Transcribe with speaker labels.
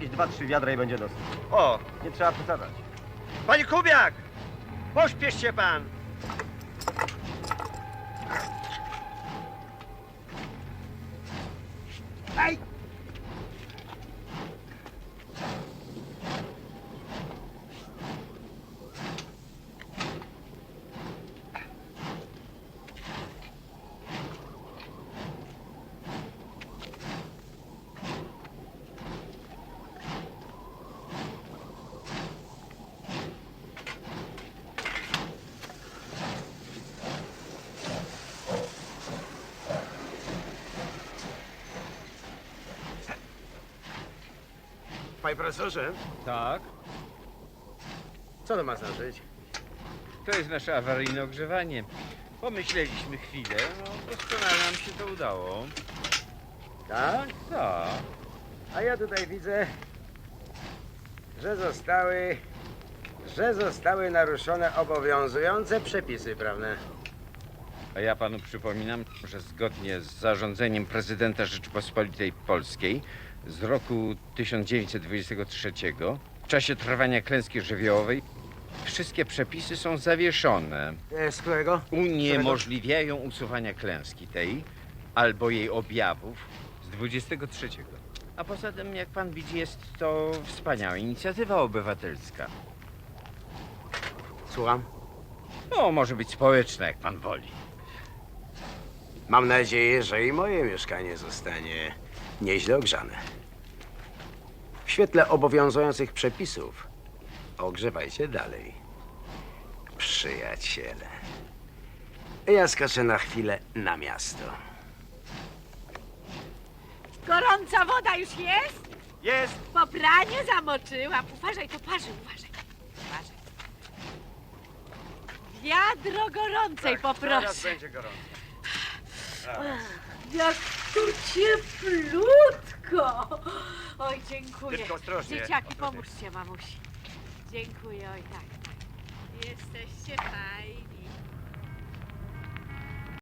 Speaker 1: dwa, trzy wiadra i będzie dosyć.
Speaker 2: O,
Speaker 1: Nie trzeba przesadzać.
Speaker 2: panie Kubiak! Pośpiesz się pan! Ej! Panie profesorze,
Speaker 3: Tak,
Speaker 2: co to ma znaczyć?
Speaker 3: to jest nasze awaryjne ogrzewanie. Pomyśleliśmy chwilę, no doskonale nam się to udało.
Speaker 2: Tak?
Speaker 3: Tak.
Speaker 2: A ja tutaj widzę, że zostały, że zostały naruszone obowiązujące przepisy prawne.
Speaker 3: A ja panu przypominam, że zgodnie z zarządzeniem prezydenta Rzeczypospolitej Polskiej z roku 1923 w czasie trwania klęski żywiołowej wszystkie przepisy są zawieszone.
Speaker 2: E, z którego?
Speaker 3: Uniemożliwiają usuwania klęski tej albo jej objawów z 23. A poza tym, jak pan widzi, jest to wspaniała inicjatywa obywatelska.
Speaker 2: Słucham.
Speaker 3: No, może być społeczna, jak pan woli.
Speaker 2: Mam nadzieję, że i moje mieszkanie zostanie nieźle ogrzane. W świetle obowiązujących przepisów ogrzewajcie dalej. Przyjaciele. Ja skaczę na chwilę na miasto.
Speaker 4: Gorąca woda już jest?
Speaker 2: Jest!
Speaker 4: Po praniu zamoczyłam. Uważaj, to parzy, uważaj. Uważaj. Wiadro gorącej poproszę.
Speaker 2: będzie gorąco.
Speaker 4: Jak tu cieplutko. Oj, dziękuję.
Speaker 2: Tylko ostrożnie,
Speaker 4: Dzieciaki,
Speaker 2: ostrożnie.
Speaker 4: pomóżcie mamusi. Dziękuję, oj tak. tak. Jesteście fajni.